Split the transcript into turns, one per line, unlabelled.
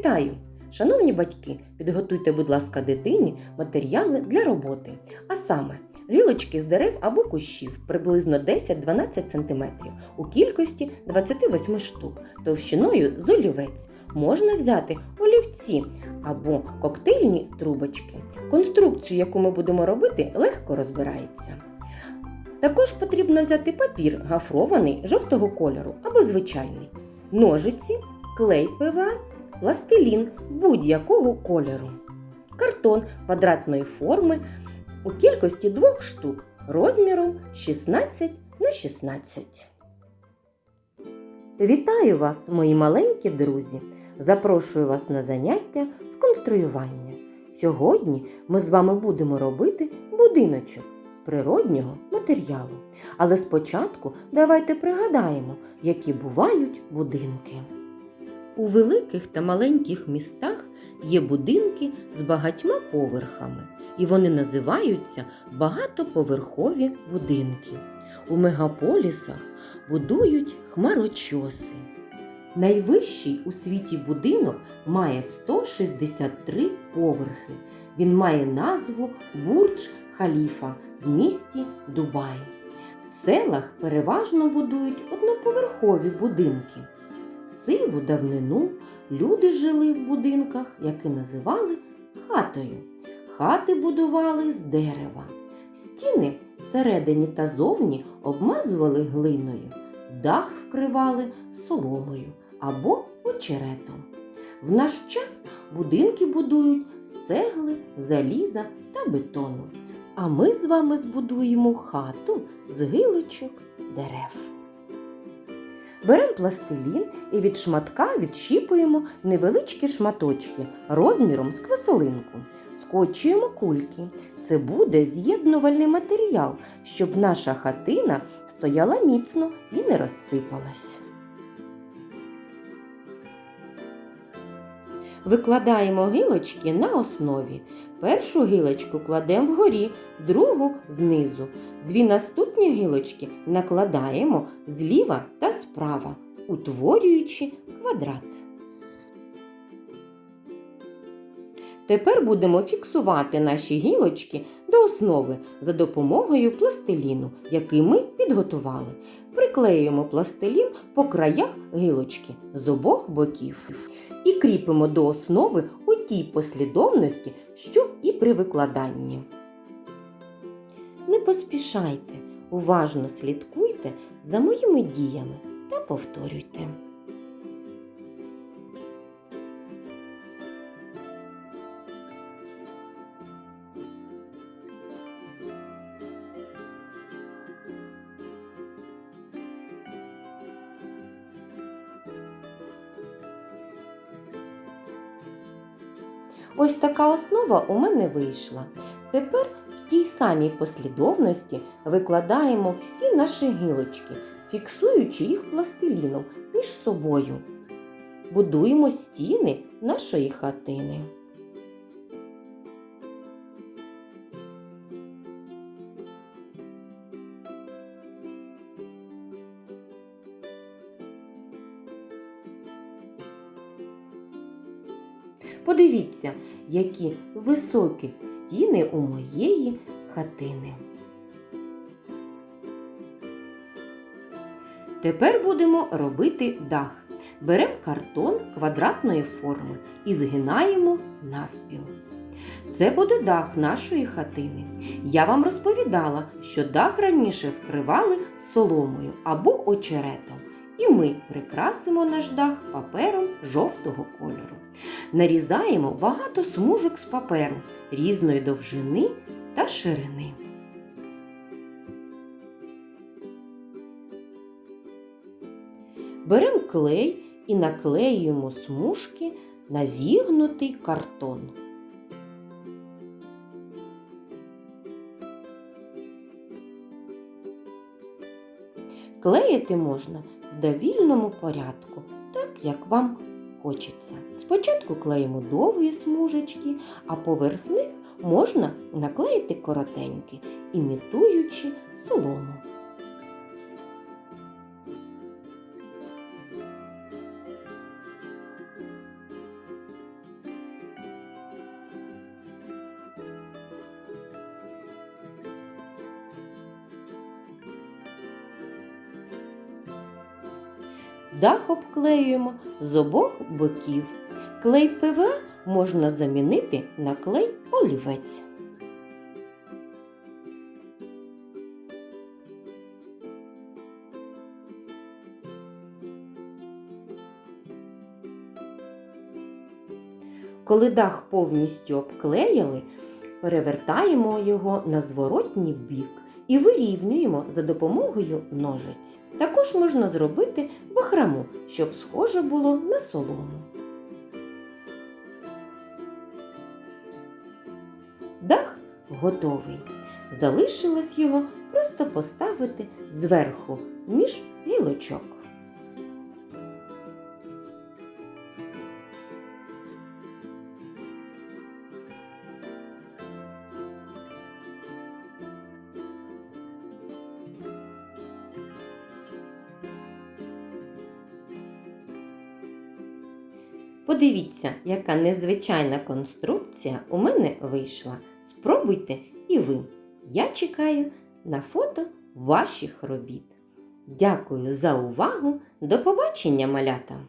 Вітаю! Шановні батьки, підготуйте, будь ласка, дитині матеріали для роботи. А саме гілочки з дерев або кущів приблизно 10-12 см у кількості 28 штук, товщиною з олівець. Можна взяти олівці або коктейльні трубочки. Конструкцію, яку ми будемо робити, легко розбирається. Також потрібно взяти папір гафрований жовтого кольору або звичайний, ножиці, клей ПВА, пластилін будь-якого кольору, картон квадратної форми у кількості двох штук розміром 16 на 16. Вітаю вас, мої маленькі друзі! Запрошую вас на заняття з конструювання. Сьогодні ми з вами будемо робити будиночок з природнього матеріалу. Але спочатку давайте пригадаємо, які бувають будинки. У великих та маленьких містах є будинки з багатьма поверхами, і вони називаються багатоповерхові будинки. У мегаполісах будують хмарочоси. Найвищий у світі будинок має 163 поверхи. Він має назву Бурдж Халіфа в місті Дубай. В селах переважно будують одноповерхові будинки. Сиву давнину люди жили в будинках, які називали хатою. Хати будували з дерева. Стіни всередині та зовні обмазували глиною, дах вкривали соломою або очеретом. В наш час будинки будують з цегли, заліза та бетону. А ми з вами збудуємо хату з гілочок дерев. Беремо пластилін і від шматка відщіпуємо невеличкі шматочки розміром з квасолинку. Скочуємо кульки. Це буде з'єднувальний матеріал, щоб наша хатина стояла міцно і не розсипалась. Викладаємо гілочки на основі. Першу гілочку кладемо вгорі, другу знизу. Дві наступні гілочки накладаємо зліва та справа, утворюючи квадрат. Тепер будемо фіксувати наші гілочки до основи за допомогою пластиліну, який ми підготували. Приклеюємо пластилін по краях гілочки з обох боків і кріпимо до основи у тій послідовності, що і при викладанні. Не поспішайте, уважно слідкуйте за моїми діями та повторюйте. Ось така основа у мене вийшла. Тепер в тій самій послідовності викладаємо всі наші гілочки, фіксуючи їх пластиліном між собою. Будуємо стіни нашої хатини. Подивіться, які високі стіни у моєї хатини. Тепер будемо робити дах. Беремо картон квадратної форми і згинаємо навпіл. Це буде дах нашої хатини. Я вам розповідала, що дах раніше вкривали соломою або очеретом. І ми прикрасимо наш дах папером жовтого кольору. Нарізаємо багато смужок з паперу різної довжини та ширини. Беремо клей і наклеюємо смужки на зігнутий картон. Клеїти можна в довільному порядку, так як вам хочеться. Спочатку клеїмо довгі смужечки, а поверх них можна наклеїти коротенькі, імітуючи солому. Дах обклеюємо з обох боків. Клей ПВА можна замінити на клей олівець. Коли дах повністю обклеїли, перевертаємо його на зворотній бік і вирівнюємо за допомогою ножиць. Також можна зробити бахраму, щоб схоже було на солому. Готовий. Залишилось його просто поставити зверху між гілочок. Подивіться, яка незвичайна конструкція у мене вийшла. Спробуйте і ви. Я чекаю на фото ваших робіт. Дякую за увагу. До побачення, малята!